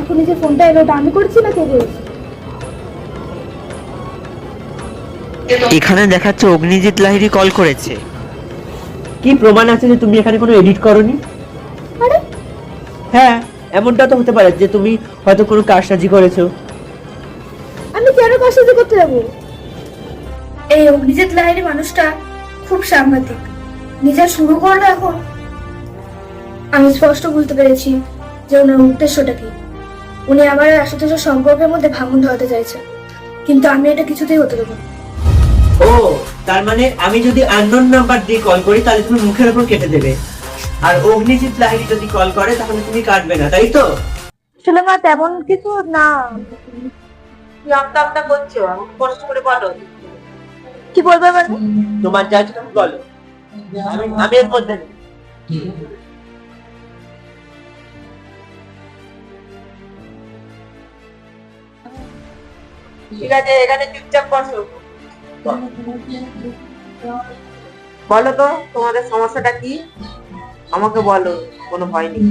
এখন এই যে ফোনটা এলো আমি করেছি না কে করেছি এখানে দেখাচ্ছে অগ্নিজিৎ লাহিড়ী কল করেছে। কি প্রমাণ আছে যে তুমি এখানে কোনো এডিট করনি? আরে। হ্যাঁ এমনটা তো হতে পারে যে তুমি হয়তো কোনো কারসাজি করেছ। করতে যাব। এই অগ্নিজিৎ লাহিড়ী মানুষটা খুব সাংঘাতিক। নিজে শুরু করল এখন। আমি স্পষ্ট বুঝতে পেরেছি যে ওনার উদ্দেশ্যটা কি। উনি আমার আশুতোষের সম্পর্কের মধ্যে ভাঙন ধরাতে চাইছে। কিন্তু আমি এটা কিছুতেই হতে দেবো ও তার মানে আমি যদি আননোন নাম্বার দিয়ে কল করি তাহলে তুমি মুখের উপর কেটে দেবে। আর অগ্নিজিৎ লাহিড়ী যদি কল করে তাহলে তুমি কাটবে না তাই তো? আসলে মা তেমন কিছু না। তুমি করছ কষ্ট করে বলো। কি বলবে মানে তোমার যা তুমি বলো। আমি আমি এর মধ্যে ঠিক আছে এখানে চুপচাপ বসো। বলো তো তোমাদের সমস্যাটা কি? আমাকে বলো কোনো ভয় নেই।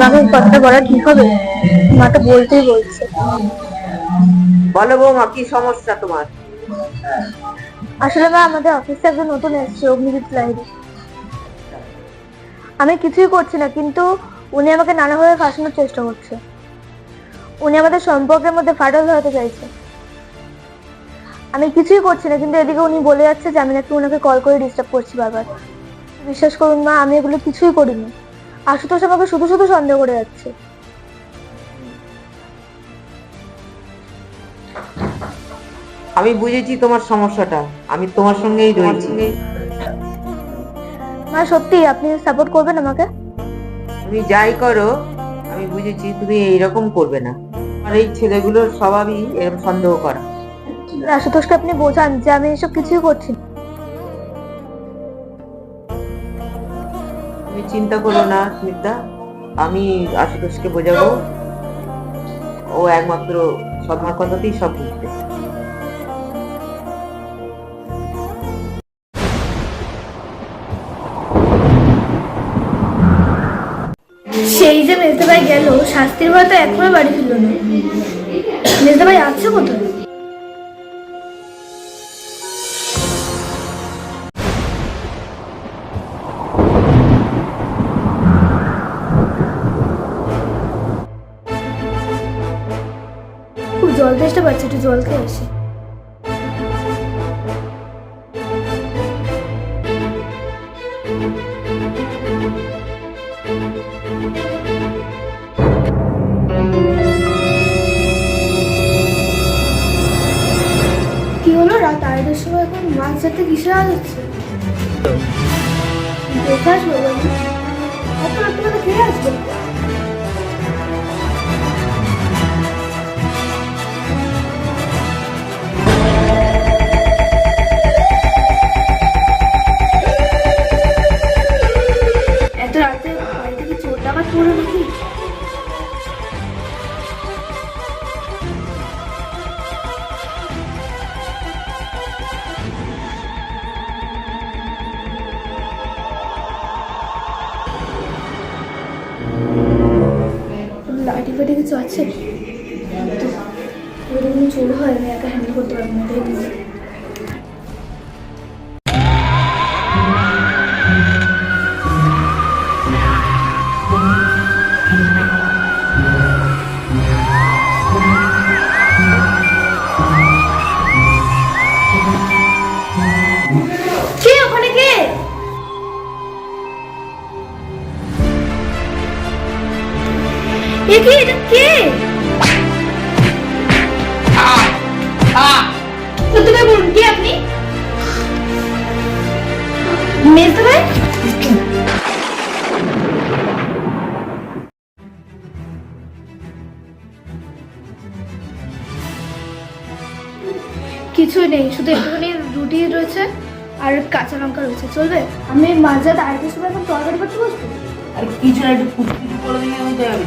মাকে কথাটা বলা ঠিক হবে? মা তো বলতেই বলছে। বলো বৌমা কি সমস্যা তোমার? আসলে মা আমাদের অফিসে একজন নতুন এসেছে অগ্নিজিৎ লাহিড়ী। আমি কিছুই করছি না কিন্তু উনি আমাকে নানাভাবে ফাঁসানোর চেষ্টা করছে। উনি আমাদের সম্পর্কের মধ্যে ফাটল ধরাতে চাইছে। আমি কিছুই করছি না কিন্তু এদিকে উনি বলে যাচ্ছে যে আমি নাকি ওনাকে কল করে ডিস্টার্ব করছি বারবার। বিশ্বাস করুন মা আমি এগুলো কিছুই করিনি। আশুতোষ আমাকে শুধু শুধু সন্দেহ করে যাচ্ছে। আমি বুঝেছি তোমার সমস্যাটা। আমি তোমার সঙ্গেই রয়েছি মা সত্যি আপনি সাপোর্ট করবেন আমাকে? তুমি যাই করো আমি বুঝেছি তুমি এইরকম করবে না। আর এই ছেলেগুলোর স্বভাবই এরকম সন্দেহ করা। আশুতোষকে আপনি বোঝান যে আমি এসব কিছুই করছি না। চিন্তা করো না, স্মিতা। আমি আশুতোষকে বোঝাবো। ও একমাত্র সদমার কথাতেই সব বুঝবে। সেই যে মেজদা ভাই গেল, শাস্তির ভয় তো এখনও বাড়ি ফিরল না। মেজদা ভাই আছে কোথায়? তেষ্টা পাচ্ছে একটু জল খেয়ে আসি। কি হলো রাত আড়াইটার সময় এখন মাছ ধরতে কিসে আওয়াজ হচ্ছে? দেখে আসব অত রাত্রে খেয়ে আসব লাঠি ফাটি কিছু আছে? তো কোনো চোর হয় আমি একা হ্যান্ডেল করতে পারব না এ এটা? কে? সত্যি বলুন কে আপনি? মেজদা ভাই কিছুই নেই শুধু একটুখানি রুটি রয়েছে আর কাঁচা লঙ্কা রয়েছে। চলবে? আমি মাঝরাত আড়াইটার সময় এখন তরকারি করতে বসবো? আর কিছু না একটু করে দিলে আমি